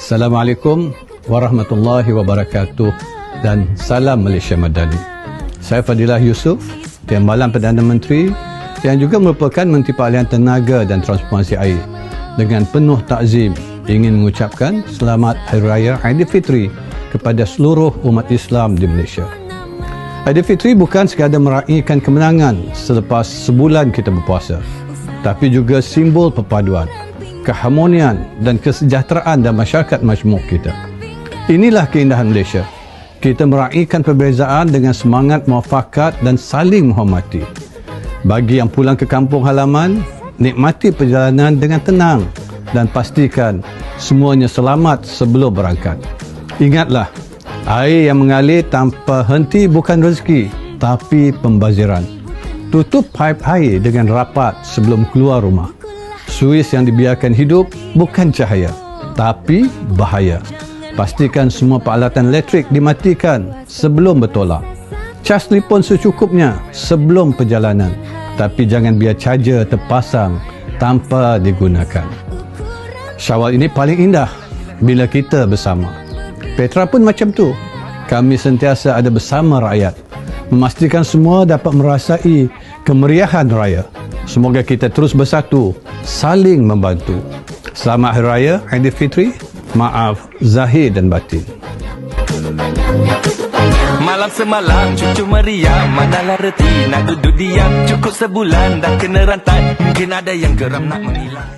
Assalamualaikum warahmatullahi wabarakatuh dan salam Malaysia Madani. Saya Fadilah Yusof, Timbalan Perdana Menteri yang juga merupakan Menteri Peralihan Tenaga dan Transformasi Air. Dengan penuh takzim ingin mengucapkan selamat Hari Raya Aidilfitri kepada seluruh umat Islam di Malaysia. Aidilfitri bukan sekadar meraihkan kemenangan selepas sebulan kita berpuasa, tapi juga simbol perpaduan, keharmonian dan kesejahteraan dalam masyarakat majmuk kita. Inilah keindahan Malaysia. Kita meraihkan perbezaan dengan semangat muafakat dan saling menghormati. Bagi yang pulang ke kampung halaman, nikmati perjalanan dengan tenang dan pastikan semuanya selamat sebelum berangkat. Ingatlah, air yang mengalir tanpa henti bukan rezeki, tapi pembaziran. Tutup pipe air dengan rapat sebelum keluar rumah. Suis yang dibiarkan hidup bukan cahaya, tapi bahaya. Pastikan semua peralatan elektrik dimatikan sebelum bertolak. Cas telefon secukupnya sebelum perjalanan. Tapi jangan biar charger terpasang tanpa digunakan. Syawal ini paling indah bila kita bersama. Petra pun macam tu. Kami sentiasa ada bersama rakyat. Memastikan semua dapat merasai kemeriahan raya. Semoga kita terus bersatu, saling membantu. Selamat Hari Raya Aidilfitri. Maaf zahir dan batin. Malam semalam cucu meriam Manalah reti nak duduk diam Cukup sebulan dah kena rantai Mungkin ada yang geram nak menilai